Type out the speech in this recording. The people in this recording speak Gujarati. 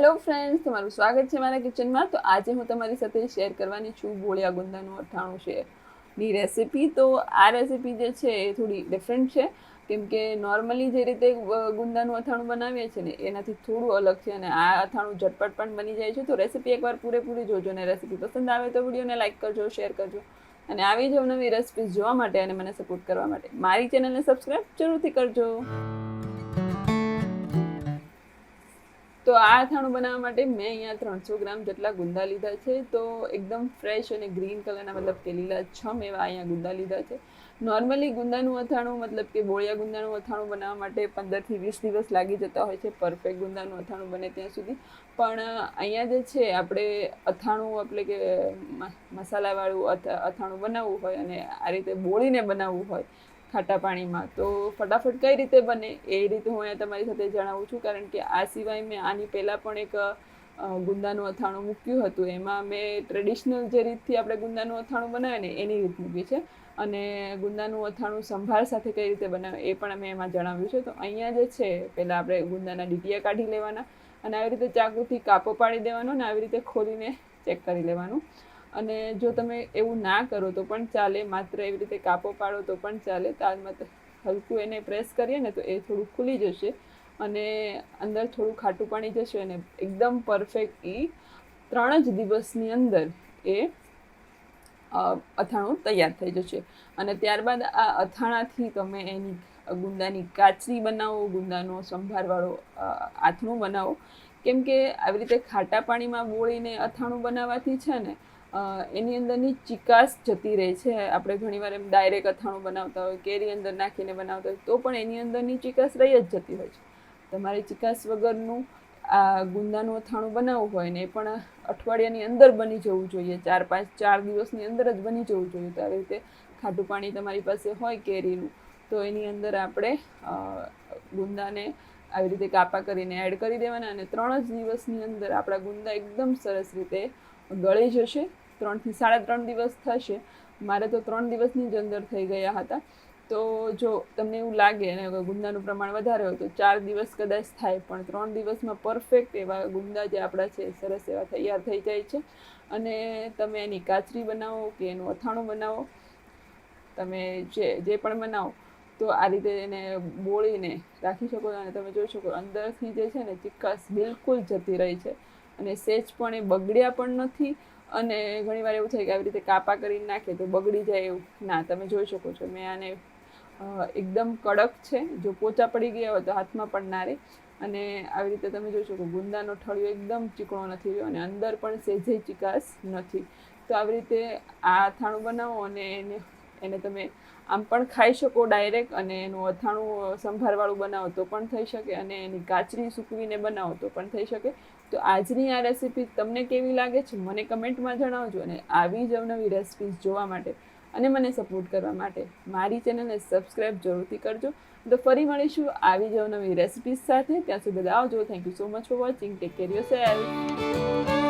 હેલો ફ્રેન્ડ્સ તમારું સ્વાગત છે મારા કિચનમાં તો આજે હું તમારી સાથે શેર કરવાની છું બોળિયા ગુંદાનું અઠાણું છે. ની રેસીપી તો આ રેસીપી જે છે એ થોડી ડિફરન્ટ છે. કેમ કે નોર્મલી જે રીતે ગુંદાનું અથાણું બનાવીએ છીએ ને, એનાથી થોડું અલગ છે અને આ અથાણું ઝટપટ પણ બની જાય છે. તો રેસીપી એકવાર પૂરેપૂરી જોજો અને રેસીપી પસંદ આવે તો વિડીયોને લાઇક કરજો શેર કરજો. અને આવી જ નવી રેસીપી જોવા માટે અને મને સપોર્ટ કરવા માટે. મારી ચેનલને સબસ્ક્રાઈબ જરૂરથી કરજો. તો આ અથાણું બનાવવા માટે મેં અહીંયા ત્રણસો ગ્રામ જેટલા ગુંદા લીધા છે. તો એકદમ ફ્રેશ અને ગ્રીન કલરના મતલબ કે લીલા છમ એવા અહીંયા ગુંદા લીધા છે. નોર્મલી ગુંદાનું અથાણું, મતલબ કે બોળિયા ગુંદાનું અથાણું બનાવવા માટે પંદરથી વીસ દિવસ લાગી જતા હોય છે. પરફેક્ટ ગુંદાનું અથાણું બને ત્યાં સુધી. પણ અહીંયા જે છે, આપણે અથાણું એટલે કે મસાલાવાળું અથાણું બનાવવું હોય અને આ રીતે બોળીને બનાવવું હોય ખાટા પાણીમાં. તો ફટાફટ કઈ રીતે બને એ રીતે હું અહીંયા તમારી સાથે જણાવું છું. કારણ કે આ સિવાય મેં આની પહેલાં પણ એક ગુંદાનું અથાણું મૂક્યું હતું. એમાં મેં ટ્રેડિશનલ જે રીતથી આપણે ગુંદાનું અથાણું બનાવે ને એની રીત મૂકી છે. અને ગુંદાનું અથાણું સંભાળ સાથે કઈ રીતે બનાવે એ પણ મેં એમાં જણાવ્યું છે. તો અહીંયા જે છે, પહેલાં આપણે ગુંદાના ડીટીયા કાઢી લેવાના અને આવી રીતે ચાકુથી કાપો પાડી દેવાનો અને આવી રીતે ખોલીને ચેક કરી લેવાનું. અને જો તમે એવું ના કરો તો પણ ચાલે, માત્ર એવી રીતે કાપો પાડો તો પણ ચાલે. તારમાં હલકું એને પ્રેસ કરીએ ને તો એ થોડું ખુલી જશે અને અંદર થોડું ખાટું પાણી જશે અને એકદમ પરફેક્ટ ત્રણ જ દિવસની અંદર એ અથાણું તૈયાર થઈ જશે. અને ત્યારબાદ આ અથાણાથી તમે એની ગુંદાની કાચરી બનાવો, ગુંદાનો સંભારવાળો આથણું બનાવો. કેમ કે આવી રીતે ખાટા પાણીમાં બોળીને અથાણું બનાવવાથી છે ને એની અંદરની ચિકાસ જતી રહે છે. આપણે ઘણીવાર એમ ડાયરેક્ટ અથાણું બનાવતા હોય કેરી અંદર નાખીને બનાવતા હોય તો પણ એની અંદરની ચિકાસ રહી જ જતી હોય છે. તમારી ચિકાસ વગરનું આ ગુંદાનું અથાણું બનાવવું હોય ને એ પણ અઠવાડિયાની અંદર બની જવું જોઈએ. ચાર પાંચ, ચાર દિવસની અંદર જ બની જવું જોઈએ. તો આવી રીતે ખાટું પાણી તમારી પાસે હોય કેરીનું, તો એની અંદર આપણે ગુંદાને આવી રીતે કાપા કરીને એડ કરી દેવાના અને ત્રણ જ દિવસની અંદર આપણા ગુંદા એકદમ સરસ રીતે ગળી જશે. ત્રણથી સાડા ત્રણ દિવસ થશે. મારે તો ત્રણ દિવસની જ અંદર થઈ ગયા હતા. તો જો તમને એવું લાગે અને ગુંદાનું પ્રમાણ વધારે હોય તો ચાર દિવસ કદાચ થાય, પણ ત્રણ દિવસમાં પરફેક્ટ એવા ગુંદા જે આપણા છે, સરસ એવા તૈયાર થઈ જાય છે. અને તમે એની કાચરી બનાવો કે એનું અથાણું બનાવો, તમે જે જે પણ બનાવો, તો આ રીતે એને બોળીને રાખી શકો અને તમે જોઈ શકો અંદરથી જે છે ને ચિક્કાસ બિલકુલ જતી રહી છે. અને સેજ પણ એ બગડ્યા પણ નથી અને ઘણીવાર એવું થાય કે આવી રીતે કાપા કરીને નાખે તો બગડી જાય એવું. ના, તમે જોઈ શકો છો. મેં આને એકદમ કડક છે. જો પોચા પડી ગયા હોય તો હાથમાં પણ ના રહે. અને આવી રીતે તમે જોઈ શકો, ગુંદાનો ઠળિયો એકદમ ચીકણો નથી રહ્યો અને અંદર પણ સેજે ચિકાસ નથી. તો આવી રીતે આ અથાણું બનાવો અને એને એને તમે આમ પણ ખાઈ શકો ડાયરેક્ટ અને એનું અથાણું સંભારવાળું બનાવો તો પણ થઈ શકે અને એની કાચરી સૂકવીને બનાવો તો પણ થઈ શકે. તો આજની આ રેસીપી તમને કેવી લાગે છે મને કમેન્ટમાં જણાવજો અને આવી જ અવનવી રેસિપીઝ જોવા માટે અને મને સપોર્ટ કરવા માટે મારી ચેનલને સબસ્ક્રાઈબ જરૂરથી કરજો. તો ફરી મળીશું આવી જ અવનવી રેસિપીઝ સાથે. ત્યાં સુધી આવજો. Thank you so much for watching take care yourself